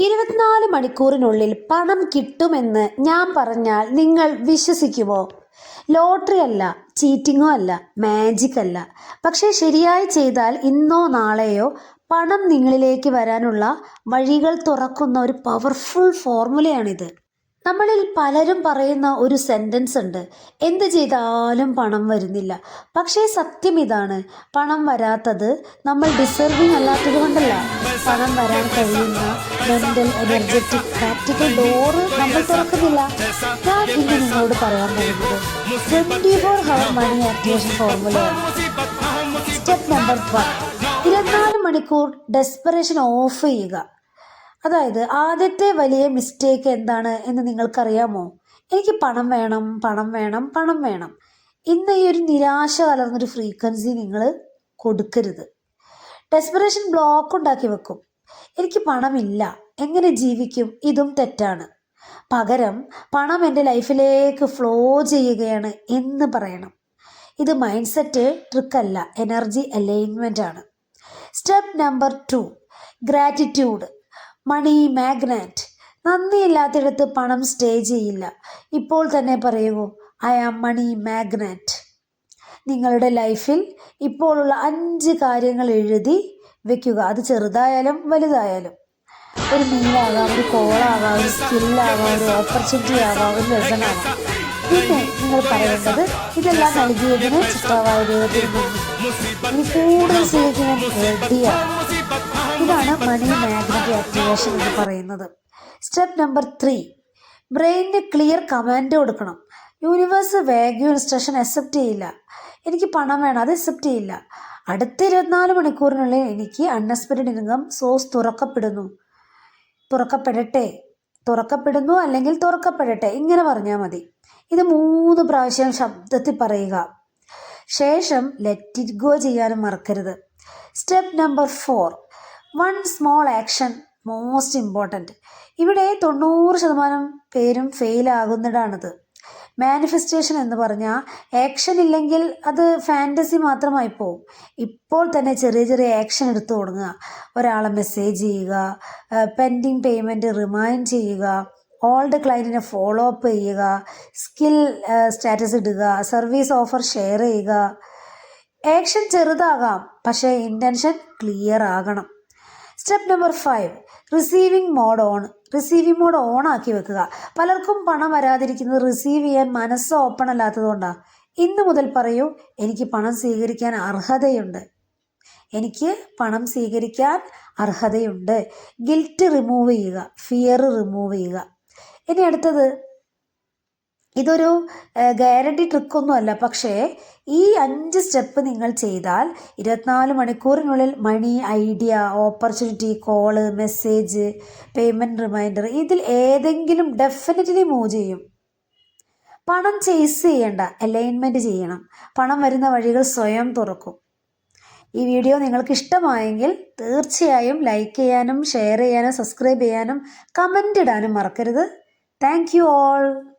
ഇരുപത്തിനാല് മണിക്കൂറിനുള്ളിൽ പണം കിട്ടുമെന്ന് ഞാൻ പറഞ്ഞാൽ നിങ്ങൾ വിശ്വസിക്കുമോ? ലോട്ടറി അല്ല ചീറ്റിങ്ങോ അല്ല മാജിക് അല്ല. പക്ഷേ ശരിയായി ചെയ്താൽ ഇന്നോ നാളെയോ പണം നിങ്ങളിലേക്ക് വരാനുള്ള വഴികൾ തുറക്കുന്ന ഒരു പവർഫുൾ ഫോർമുലയാണിത് നമ്മളിൽ പലരും പറയുന്ന ഒരു സെന്റൻസ് ഉണ്ട്. എന്ത് ചെയ്താലും പണം വരുന്നില്ല. പക്ഷേ സത്യം ഇതാണ്. പണം വരാത്തത് നമ്മൾ ഡിസർവിങ് അല്ലാത്തത് കൊണ്ടല്ല. പണം വരാൻ കഴിയുന്ന മെന്റൽ എനർജറ്റിക് പ്രാക്ടിക്കൽ ഡോറ് നമ്മൾ തുറക്കുന്നില്ല. ഞാൻ ഇന്ന് നിങ്ങളോട് പറയാൻ പോകുന്നത് twenty four hour money activation ഫോർമുലയാണ് step number one ഇരുപത്തിനാല് മണിക്കൂർ ഡെസ്പറേഷൻ ഓഫ് ചെയ്യുക. അതായത് ആദ്യത്തെ വലിയ മിസ്റ്റേക്ക് എന്താണ് എന്ന് നിങ്ങൾക്കറിയാമോ? എനിക്ക് പണം വേണം പണം വേണം പണം വേണം. ഇന്ന് ഈ ഒരു നിരാശ കലർന്നൊരു ഫ്രീക്വൻസി നിങ്ങൾ കൊടുക്കരുത്. ഡെസ്പിറേഷൻ ബ്ലോക്ക് ഉണ്ടാക്കി വെക്കും. എനിക്ക് പണമില്ല. എങ്ങനെ ജീവിക്കും? ഇതും തെറ്റാണ്. പകരം പണം എന്റെ ലൈഫിലേക്ക് ഫ്ലോ ചെയ്യുകയാണ് എന്ന് പറയണം. ഇത് മൈൻഡ് സെറ്റ് ട്രിക്കല്ല എനർജി അലൈൻമെന്റ് ആണ്. Step number two gratitude money magnet. നന്ദിയില്ലാത്തിടത്ത് പണം സ്റ്റേ ചെയ്യില്ല. ഇപ്പോൾ തന്നെ പറയുമോ ഐ ആം മണി മാഗ്നറ്റ്. നിങ്ങളുടെ ലൈഫിൽ ഇപ്പോഴുള്ള അഞ്ച് കാര്യങ്ങൾ എഴുതി വെക്കുക. അത് ചെറുതായാലും വലുതായാലും. ഒരു മീനാകാം ഒരു കോളാകാം ഒരു സ്കില്ലാകാം ഒരു ഓപ്പർച്യൂണിറ്റി ആകാം ഒരു ലെസണാകാം പിന്നെ നിങ്ങൾ പറയേണ്ടത് ഇതെല്ലാം നൽകിയതിന് ചിത്രവായ ദൈവത്തിൽ ഇനി കൂടുതൽ സ്നേഹിക്കാൻ റെഡിയാണ് ഇതാണ് മണി മാഗ്നറ്റിക് ആക്ടിവേഷൻ എന്ന് പറയുന്നത്. Step number three. ബ്രെയിനിന് clear command കൊടുക്കണം. യൂണിവേഴ്സ് വാഗ്യൂ ഇൻസ്ട്രക്ഷൻ അക്സെപ്റ്റ് ചെയ്യില്ല. എനിക്ക് പണം വേണം അത് അക്സെപ്റ്റ് ചെയ്യില്ല. അടുത്ത ഇരുപത്തിനാല് മണിക്കൂറിനുള്ളിൽ എനിക്ക് അൺഎക്സ്പെക്റ്റഡ് ഇൻകം സോഴ്സ് തുറക്കപ്പെടുന്നു. തുറക്കപ്പെടട്ടെ. തുറക്കപ്പെടുന്നു അല്ലെങ്കിൽ തുറക്കപ്പെടട്ടെ. ഇങ്ങനെ പറഞ്ഞാൽ മതി. ഇത് മൂന്ന് പ്രാവശ്യം ശബ്ദത്തിൽ പറയുക. ശേഷം ലെറ്റ് ഇറ്റ് ഗോ ചെയ്യാനും മറക്കരുത്. Step number four. One small action most important ഇവിടെ തൊണ്ണൂറ് ശതമാനം പേരും ഫെയിലാകുന്നിടാണിത് മാനിഫെസ്റ്റേഷൻ എന്ന് പറഞ്ഞാൽ ആക്ഷൻ ഇല്ലെങ്കിൽ അത് ഫാന്റസി മാത്രമായി പോവും. ഇപ്പോൾ തന്നെ ചെറിയ ചെറിയ ആക്ഷൻ എടുത്തു തുടങ്ങുക. ഒരാളെ മെസ്സേജ് ചെയ്യുക പെൻഡിങ് പേയ്മെന്റ് റിമൈൻഡ് ചെയ്യുക ഓൾഡ് ക്ലയന്റിനെ ഫോളോ അപ്പ് ചെയ്യുക സ്കിൽ സ്റ്റാറ്റസ് ഇടുക സർവീസ് ഓഫർ ഷെയർ ചെയ്യുക. ആക്ഷൻ ചെറുതാകാം പക്ഷേ ഇന്റൻഷൻ ക്ലിയർ ആകണം. Step number five receiving mode on receiving mode on ആക്കി വെക്കുക. പലർക്കും പണം വരാതിരിക്കുന്നത് റിസീവ് ചെയ്യാൻ മനസ്സ് ഓപ്പൺ അല്ലാത്തതുകൊണ്ടാണ് ഇന്ന് മുതൽ പറയൂ എനിക്ക് പണം സ്വീകരിക്കാൻ അർഹതയുണ്ട്. എനിക്ക് പണം സ്വീകരിക്കാൻ അർഹതയുണ്ട്. ഗിൽറ്റ് റിമൂവ് ചെയ്യുക ഫിയർ റിമൂവ് ചെയ്യുക. ഇനി അടുത്തത് ഇതൊരു ഗ്യാരണ്ടി ട്രിക്കൊന്നുമല്ല പക്ഷേ ഈ അഞ്ച് സ്റ്റെപ്പ് നിങ്ങൾ ചെയ്താൽ ഇരുപത്തിനാല് മണിക്കൂറിനുള്ളിൽ money idea opportunity call message payment reminder ഇതിൽ ഏതെങ്കിലും ഡെഫിനറ്റ്ലി മൂവ് ചെയ്യും. പണം ചേസ് ചെയ്യേണ്ട അലൈൻമെന്റ് ചെയ്യണം. പണം വരുന്ന വഴികൾ സ്വയം തുറക്കും. ഈ വീഡിയോ നിങ്ങൾക്ക് ഇഷ്ടമായെങ്കിൽ തീർച്ചയായും ലൈക്ക് ചെയ്യാനും ഷെയർ ചെയ്യാനും സബ്സ്ക്രൈബ് ചെയ്യാനും കമന്റ് ഇടാനും മറക്കരുത്. Thank you all